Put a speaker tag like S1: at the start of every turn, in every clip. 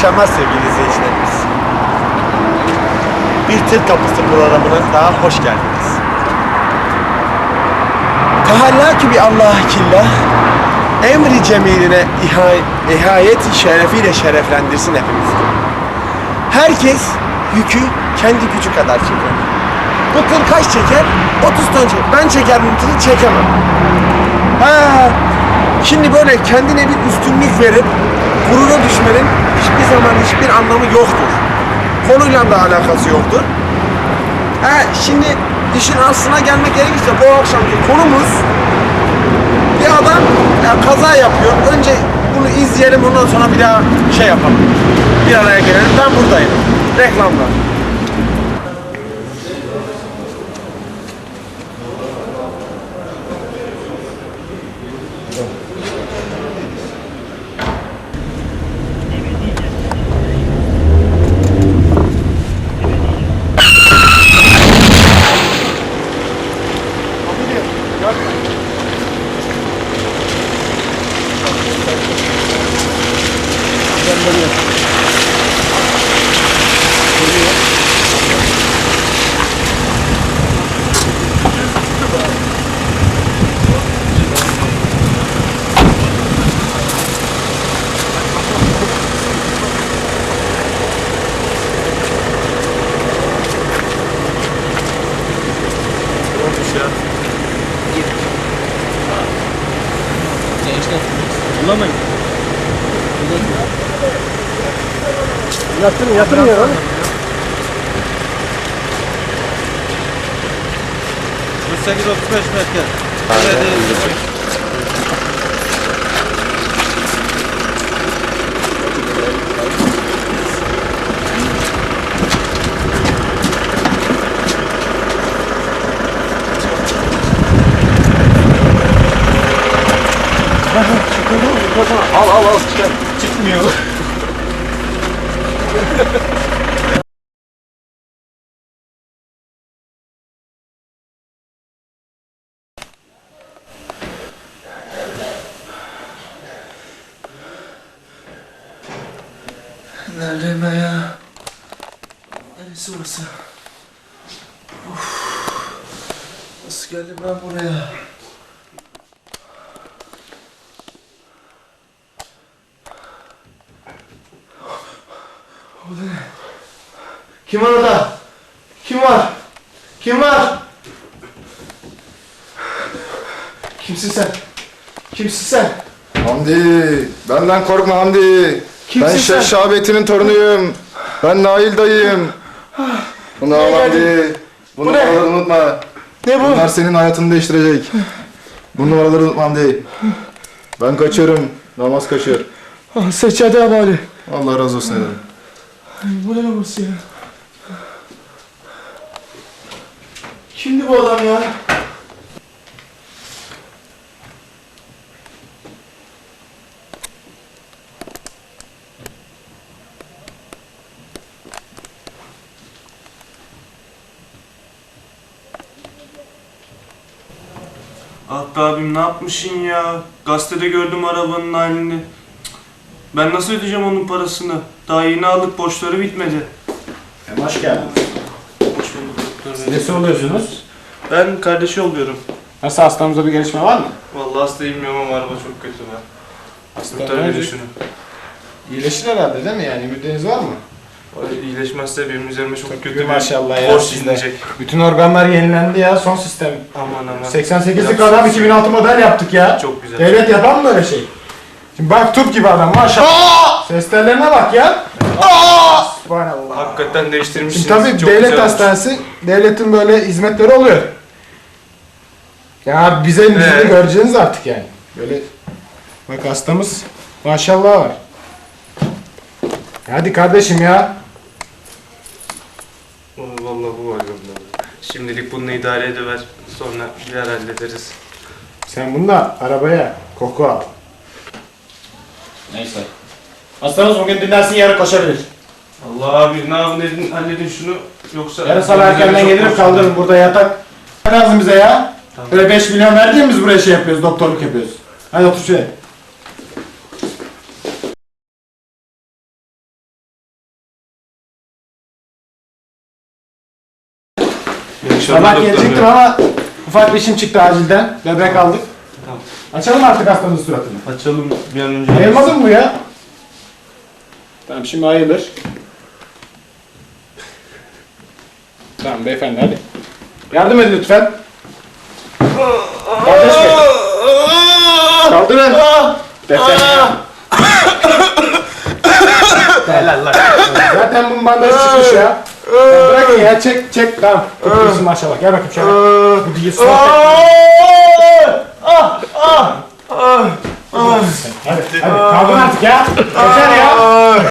S1: akşamlar sevgili izleyicilerimiz. Bir Tır Kapısı programına daha hoş geldiniz. Tehalla ki bir Allah killah, emri cemiline iha- ihayet şerefiyle şereflendirsin hepimizi. Herkes yükü kendi gücü kadar çeker. Bu tır kaç çeker? 30 ton çeker. Ben çeker bu tırı çekemem. Ha, şimdi böyle kendine bir üstünlük verip gurura düşmenin hiçbir zaman hiçbir anlamı yoktur. Konuyla da alakası yoktur. Ha, şimdi işin aslına gelmek gerekirse bu akşamki konumuz bir adam ya, kaza yapıyor. Önce bunu izleyelim ondan sonra bir daha şey yapalım. Bir araya gelelim. Ben buradayım. Reklamlar. Antonio. Yatırın, yatırın ya.
S2: 48-35 merkez.
S1: Al al al çıkar. Çıkmıyor.
S2: Neredeyim ben ya? Neresi burası? Of. Nasıl geldim ben buraya? O da ne? Kim var orada? Kim var? Kim var? Kimsin sen? Kimsin sen?
S3: Hamdi, benden korkma Hamdi.
S2: Kimsin
S3: ben
S2: sen?
S3: Şeyh Şahabettin'in torunuyum. Ben Nail dayıyım. Bunu al Hamdi. Bu
S2: Bu ne?
S3: numaraları unutma.
S2: Ne bu?
S3: Bunlar senin hayatını değiştirecek. Bu numaraları unutma Hamdi. Ben kaçıyorum. Namaz kaçıyor.
S2: Ah, Seccade abi.
S3: Allah razı olsun ederim.
S2: Bu ne burası ya? Kimdi bu adam ya?
S4: Be abim ne yapmışsın ya? Gazetede gördüm arabanın halini. Cık, Ben nasıl ödeyeceğim onun parasını? Daha yeni aldık borçları bitmedi.
S5: Hoş geldiniz. Nesi oluyorsunuz?
S4: Ben kardeşi oluyorum.
S5: Nasıl hastamızda bir gelişme var mı?
S4: Vallahi hasta bilmiyorum ama araba çok kötü be.
S5: Hasta
S4: Kurtar beni şunu.
S5: İyileşir herhalde değil mi yani? Ümitiniz var mı?
S4: Ay, İyileşmezse benim üzerime çok, kötü bir
S5: maşallah ya
S4: borç
S5: sizde. Bütün organlar yenilendi ya son sistem.
S4: Aman aman.
S5: 88'lik adam 2006 model yaptık ya.
S4: Çok güzel.
S5: Devlet yapar mı böyle şey? Şimdi bak Türk gibi adam maşallah. Ses tellerine bak ya. Subhanallah.
S4: Hakikaten değiştirmişsiniz.
S5: Şimdi tabii
S4: Çok
S5: devlet
S4: güzel olmuş.
S5: hastanesi, devletin böyle hizmetleri oluyor. Ya bize bize de
S4: Ee?
S5: göreceğiniz artık yani. Böyle bak hastamız maşallah var. Hadi kardeşim ya.
S4: Vallahi bu var galiba. Şimdilik bununla idare ediver. Sonra bir yer hallederiz.
S5: Sen bununla arabaya koku al.
S6: Neyse. Hastamız bugün dinlensin yarın koşabilir.
S4: Allah bir ne yapın edin, halledin şunu yoksa...
S5: Yarın sabah erkenden gelirim kaldırırım burada yatak. ne lazım bize ya.
S4: Tamam.
S5: Böyle 5 milyon verdiğimiz biz buraya şey yapıyoruz, doktorluk yapıyoruz. Hadi otur şuraya. Sabah gelecektim ama ufak bir işim çıktı acilden. Bebek aldık. Tamam. Açalım artık hastamızın suratını.
S7: Açalım bir an önce.
S5: Ayılmadın mı bu ya? Tamam şimdi ayılır. Tamam beyefendi hadi. Yardım edin lütfen. Kardeş bey. Kaldırın. Beyefendi. Helal lan. Zaten bunun bandajı çıkmış ya. Ya Bırakın ya çek çek tamam. Tutuyorsun maşallah gel bakayım şöyle. Bu değil su. Hadi hadi kalkın artık ya. Yeter ya.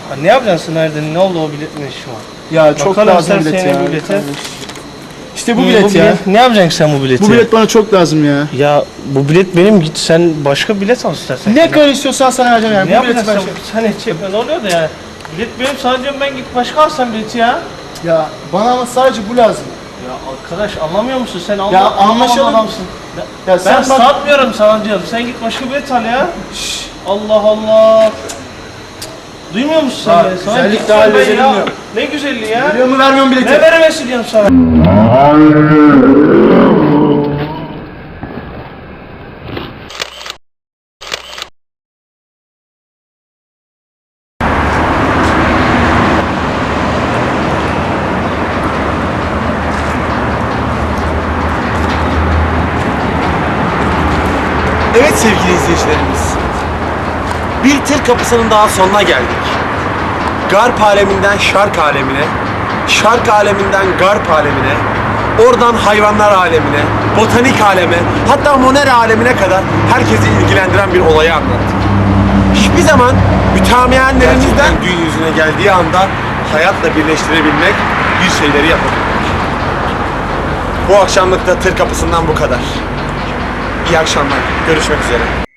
S7: ha, ne yapacaksın nerede? Ne oldu o biletin işi var?
S2: Ya çok
S7: Bakalım
S2: lazım bilet
S7: yine
S2: ya.
S7: bu bilete.
S2: İşte bu bilet ya.
S7: Ne yapacaksın sen bu bileti?
S2: Bu bilet bana çok lazım ya.
S7: Ya bu bilet benim git sen başka bilet al istersen.
S2: Ne kadar istiyorsan sana vereceğim yani.
S7: Ne
S2: bu bileti
S7: yapacaksın?
S2: ben
S7: sen? Hani çekme ne oluyor da yani. Bilet benim sana diyorum ben git başka alsan bileti ya.
S2: Ya bana ama sadece bu lazım.
S7: Ya arkadaş anlamıyor musun sen
S2: Ya
S7: anlamayan
S2: anlaşalım.
S7: adamsın.
S2: Ya
S7: Ben
S2: sen bak.
S7: satmıyorum sana diyorum. Sen git başka bilet al ya. Allah Allah. Duymuyor musun sen beni? Sana
S2: güzellik daha
S7: ben ya. Ne güzelliği ya.
S2: Veriyor mu vermiyor mu bileti?
S7: Ne veremezsin diyorum sana.
S1: Evet sevgili izleyicilerimiz. Bir tır kapısının daha sonuna geldik. Garp aleminden şark alemine, şark aleminden garp alemine, oradan hayvanlar alemine, botanik aleme, hatta moner alemine kadar herkesi ilgilendiren bir olayı anlattık. Hiçbir zaman mütamiyenlerimizden gün yüzüne geldiği anda hayatla birleştirebilmek, bir şeyleri yapabilmek. Bu akşamlık da tır kapısından bu kadar. İyi akşamlar. Görüşmek üzere.